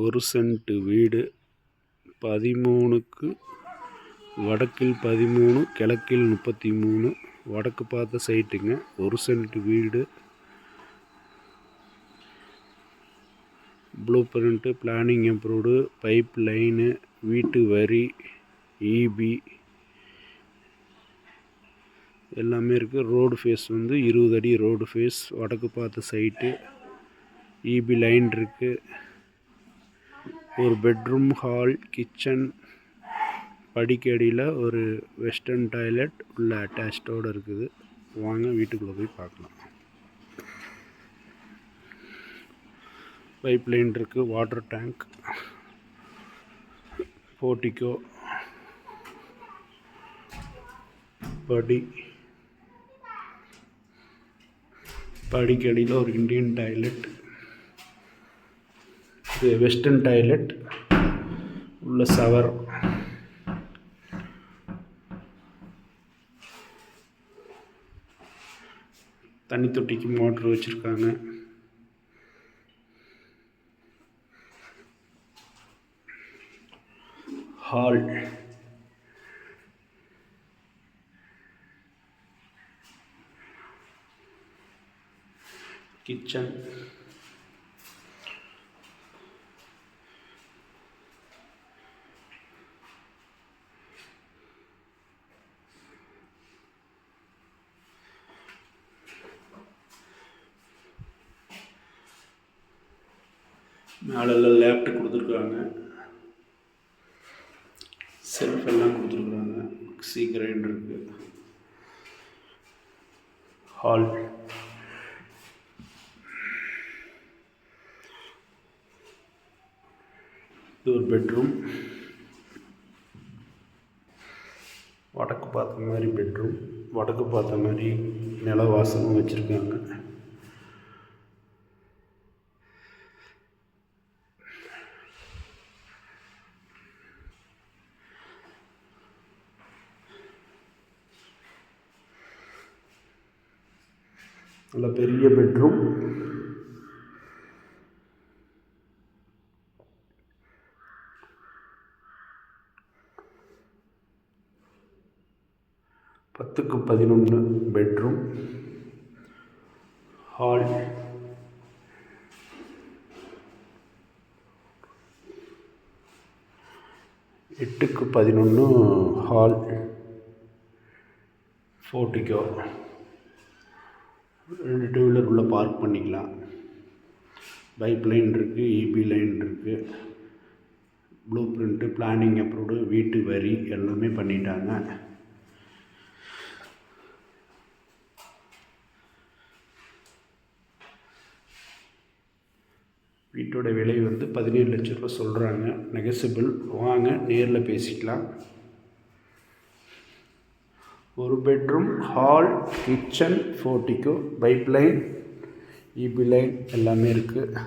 ஒரு சென்ட்டு வீடு பதிமூணுக்கு வடக்கில் பதிமூணு கிழக்கில் முப்பத்தி மூணு வடக்கு பார்த்த சைட்டுங்க. ஒரு சென்ட் வீடு. Blue print planning approved pipe line வீட்டு வரி இபி எல்லாமே இருக்குது ரோடு ஃபேஸ் வந்து இருபது அடி ரோடு ஃபேஸ். வடக்கு பார்த்த சைட்டு. இபி லைன் இருக்குது ஒரு பெட்ரூம் ஹால் கிச்சன் படிக்கடியில் ஒரு வெஸ்டர்ன் டாய்லெட் உள்ள அட்டாச்சோடு இருக்குது. வாங்க வீட்டுக்குள்ளே போய் பார்க்கலாம். பைப் லைன் இருக்குது வாட்டர் டேங்க் போர்ட்டிக்கோ படி. படிக்கடியில் ஒரு இண்டியன் டாய்லெட் இது வெஸ்டர்ன் டாய்லெட். உள்ள ஷவர் தண்ணி தொட்டிக்கு மோட்ரு வச்சுருக்காங்க. ஹால். கிச்சன். மேலெல்லாம் லேப்டாப் கொடுத்துருக்காங்க செல்ஃப் எல்லாம் கொடுத்துருக்குறாங்க. மிக்ஸி கிரைண்டர் இருக்குது ஹால் இது ஒரு பெட்ரூம் வடக்கு பார்த்த மாதிரி பெட்ரூம் வடக்கு பார்த்த மாதிரி நில வாசலும் வச்சுருக்காங்க. நல்ல பெரிய பெட்ரூம். பத்துக்கு பதினொன்று பெட்ரூம். ஹால். எட்டுக்கு பதினொன்று ஹால். ஃபோர்ட்டிக்கோ ரெண்டு டூ வீலர் உள்ளே பார்க் பண்ணிக்கலாம். பைப் லைன் இருக்குது இபி லைன் இருக்குது ப்ளூ பிரிண்ட்டு பிளானிங் அப்ரூவ்டு வீட்டு வரி எல்லாமே பண்ணிட்டாங்க. வீட்டோட விலை வந்து பதினேழு லட்ச ரூபா சொல்கிறாங்க நெகசிபிள் வாங்க நேரில் பேசிக்கலாம். ஒரு bedroom hall kitchen portico pipe line EB line எல்லாமே இருக்குது